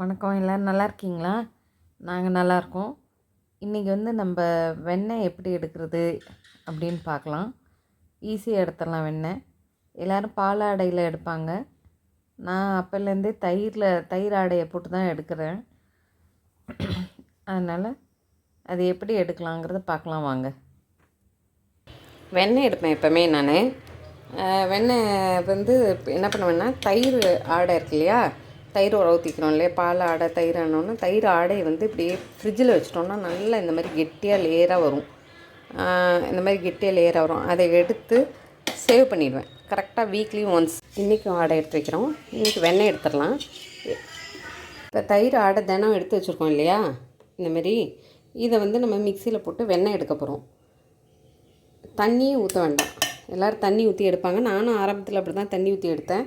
வணக்கம். எல்லோரும் நல்லா இருக்கீங்களா? நாங்கள் நல்லாயிருக்கோம் இன்றைக்கி வந்து நம்ம வெண்ணெய் எப்படி எடுக்கிறது அப்படின்னு பார்க்கலாம். ஈஸியாக எடுத்துடலாம் வெண்ணெய். எல்லோரும் பால் ஆடையில் எடுப்பாங்க. நான் அப்போலேருந்தே தயிரில் தயிர் ஆடையை போட்டு தான் எடுக்கிறேன். அதனால் அது எப்படி எடுக்கலாங்கிறத பார்க்கலாம் வாங்க. வெண்ணெய் எடுப்பேன் எப்போவுமே நான். வெண்ணெய் வந்து என்ன பண்ணுவேன்னா தயிர் ஆடை இருக்கு இல்லையா? தயிர் உறவு ஊற்றிக்கிறோம் இல்லையா? பால் ஆடை தயிர் ஆனோன்னா தயிர் ஆடையை வந்து இப்படியே ஃப்ரிட்ஜில் வச்சிட்டோம்னா நல்லா இந்த மாதிரி கெட்டியாக லேயராக வரும். இந்த மாதிரி கெட்டியாக லேயராக வரும். அதை எடுத்து சேவ் பண்ணிடுவேன். கரெக்டாக வீக்லி ஒன்ஸ் இன்றைக்கும் ஆடை எடுத்து வைக்கிறோம். இன்றைக்கி வெண்ணெய் எடுத்துடலாம். இப்போ தயிர் ஆடை தினம் எடுத்து வச்சுருக்கோம் இல்லையா? இந்தமாரி இதை வந்து நம்ம மிக்சியில் போட்டு வெண்ணெய் எடுக்க போகிறோம் தண்ணியும் ஊற்ற வேண்டாம். எல்லோரும் தண்ணி ஊற்றி எடுப்பாங்க. நானும் ஆரம்பத்தில் அப்படி தான் தண்ணி ஊற்றி எடுத்தேன்.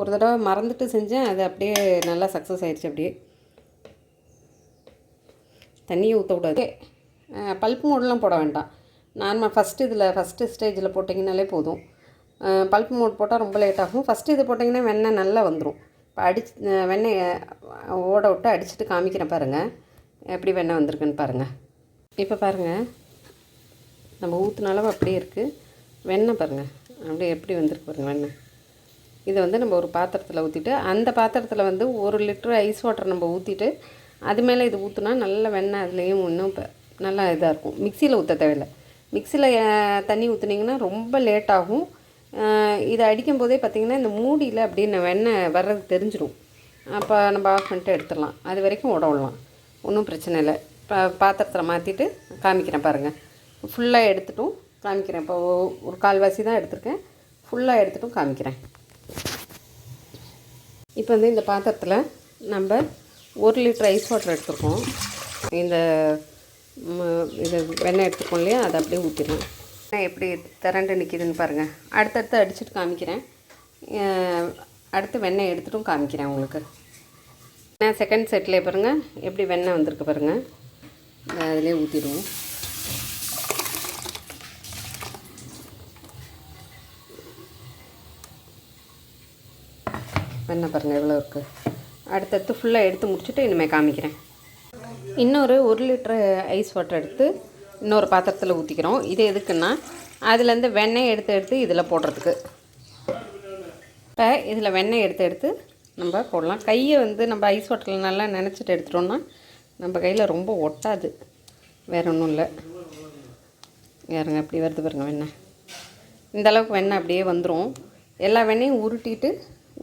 ஒரு தடவை மறந்துட்டு செஞ்சேன் அது அப்படியே நல்லா சக்ஸஸ் ஆயிடுச்சு அப்படியே. தண்ணியை ஊற்றக்கூடாது பல்ப் மோட்லாம் போட வேண்டாம். நார்மல் ஃபஸ்ட்டு இதில் ஃபஸ்ட்டு ஸ்டேஜில் போட்டிங்கனாலே போதும். பல்ப் மோட் போட்டால் ரொம்ப லேட் ஆகும். ஃபஸ்ட்டு இது போட்டிங்கன்னா வெண்ணெய் நல்லா வந்துடும் இப்போ அடிச்சு வெண்ணெய் ஓட விட்டு அடிச்சுட்டு காமிக்கிறேன் பாருங்கள் எப்படி வெண்ணெய் வந்திருக்குன்னு பாருங்கள் இப்போ பாருங்கள் நம்ம ஊற்றுன அளவு அப்படியே இருக்குது வெண்ணெய் பாருங்கள் அப்படியே எப்படி வந்திருக்கு பாருங்கள் வெண்ணெய். இதை வந்து நம்ம ஒரு பாத்திரத்தில் ஊற்றிட்டு அந்த பாத்திரத்தில் வந்து ஒரு லிட்டர் ஐஸ் வாட்டர் நம்ம ஊற்றிட்டு அது மேலே இது ஊற்றுனா நல்ல வெண்ணெய் அதுலேயும் இன்னும் இப்போ நல்லா இதாக இருக்கும். மிக்சியில் ஊற்ற தேவையில்லை. மிக்சியில் தண்ணி ஊற்றுனீங்கன்னா ரொம்ப லேட் ஆகும். இதை அடிக்கும் போதே பார்த்திங்கன்னா இந்த மூடியில் அப்படியே வெண்ணெய் வர்றது தெரிஞ்சிடும் அப்போ நம்ம ஆஃப் பண்ணிட்டு எடுத்துடலாம். அது வரைக்கும் உடவுடலாம் ஒன்றும் பிரச்சனை இல்லை. இப்போ பாத்திரத்தில் மாற்றிட்டு காமிக்கிறேன் பாருங்கள் ஃபுல்லாக எடுத்துட்டும். காமிக்கிறேன். இப்போ ஒரு கால்வாசி தான் எடுத்திருக்கேன். ஃபுல்லாக எடுத்துட்டும் காமிக்கிறேன். இப்போ வந்து இந்த பாத்திரத்தில் நம்ம ஒரு லிட்டர் ஐஸ் வாட்டர் எடுத்துருக்கோம். இந்த இது வெண்ணெய் எடுத்துக்கோம் இல்லையா? அதை அப்படியே ஊற்றிடலாம் எப்படி திரண்டு நிற்கிதுன்னு பாருங்கள் அடுத்தடுத்து அடிச்சுட்டு காமிக்கிறேன். அடுத்து வெண்ணெய் எடுத்துட்டும் காமிக்கிறேன் உங்களுக்கு. நான் செகண்ட் செட்டில் பாருங்கள் எப்படி வெண்ணெய் வந்திருக்கு பாருங்கள் அதிலே ஊற்றிடுவோம் வெண்ணெய் பாருங்கள் எவ்வளோ இருக்குது அடுத்தடுத்து ஃபுல்லாக எடுத்து முடிச்சுட்டு இனிமேல் காமிக்கிறேன். இன்னொரு ஒரு லிட்ரு ஐஸ் வாட்டர் எடுத்து இன்னொரு பாத்திரத்தில் ஊற்றிக்கிறோம் இது எதுக்குன்னா அதுலேருந்து வெண்ணெய் எடுத்து எடுத்து இதில் போடுறதுக்கு. இப்போ இதில் வெண்ணெய் எடுத்து எடுத்து நம்ம போடலாம். கையை வந்து நம்ம ஐஸ் வாட்டரில் நல்லா நினச்சிட்டு எடுத்துட்டோம்னா நம்ம கையில் ரொம்ப ஒட்டாது. வேறு ஒன்றும் இல்லை. வேறுங்க அப்படி வருது பாருங்க வெண்ணெய். இந்த அளவுக்கு வெண்ணெய் அப்படியே வந்துடும் எல்லா வெண்ணையும் உருட்டிட்டு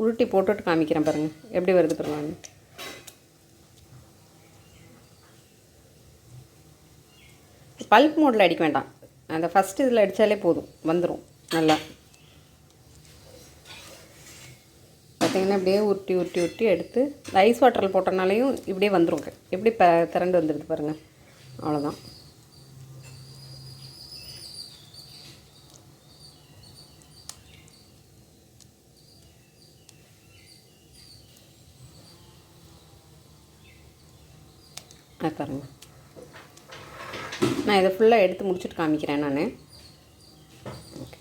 உருட்டி போட்டுட்டு காமிக்கிறேன் பாருங்கள் எப்படி வருது பாருங்கள் பல்ப் மோடில் அடிக்க வேண்டாம். அந்த ஃபஸ்ட்டு இதில் அடித்தாலே போதும். வந்துடும் நல்லா. பார்த்திங்கன்னா அப்படியே உருட்டி உருட்டி உருட்டி எடுத்து ஐஸ் வாட்டரில் போட்டனாலையும் இப்படியே வந்துடும் எப்படி ப திரண்டு வந்துடுது பாருங்கள் அவ்வளோதான் அது பாருங்கள் நான் இதை ஃபுல்லாக எடுத்து முடிச்சுட்டு காமிக்கிறேன் நான். ஓகே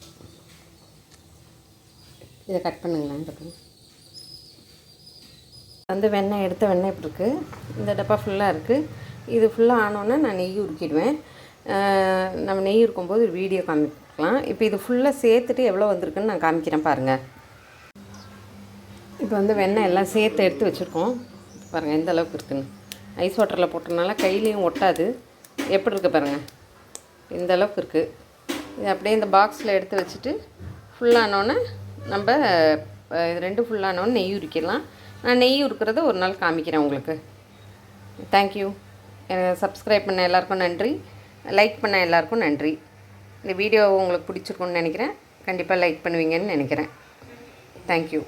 இதை கட் பண்ணுங்களேன் வந்து வெண்ணெய் எடுத்த வெண்ணெய் இப்படி இருக்குது இந்த டப்பா ஃபுல்லாக இருக்குது இது ஃபுல்லாக ஆனோன்னே நான் நெய் உருக்கிடுவேன். நம்ம நெய் இருக்கும்போது வீடியோ காமிக்கலாம். இப்போ இது ஃபுல்லாக சேர்த்துட்டு எவ்வளோ வந்திருக்குன்னு நான் காமிக்கிறேன் பாருங்கள் இப்போ வந்து வெண்ணெய் எல்லாம் சேர்த்து எடுத்து வச்சுருக்கோம். பாருங்கள் எந்த அளவுக்கு இருக்குன்னு. ஐஸ் வாட்டரில் போட்டனால கையிலையும் ஒட்டாது. எப்படி இருக்குது பாருங்கள் இந்த அளவுக்கு இருக்குது இது அப்படியே இந்த பாக்ஸில் எடுத்து வச்சுட்டு ஃபுல்லானோன்னே நம்ம இது ரெண்டு ஃபுல்லானோன்னு நெய் உரிக்கலாம். நான் நெய் உருக்கிறத ஒரு நாள் காமிக்கிறேன் உங்களுக்கு. தேங்க்யூ சப்ஸ்கிரைப் பண்ண எல்லாருக்கும் நன்றி. லைக் பண்ண எல்லாருக்கும் நன்றி. இந்த வீடியோ உங்களுக்கு பிடிச்சிருக்குன்னு நினைக்கிறேன். கண்டிப்பாக லைக் பண்ணுவீங்கன்னு நினைக்கிறேன். தேங்க்யூ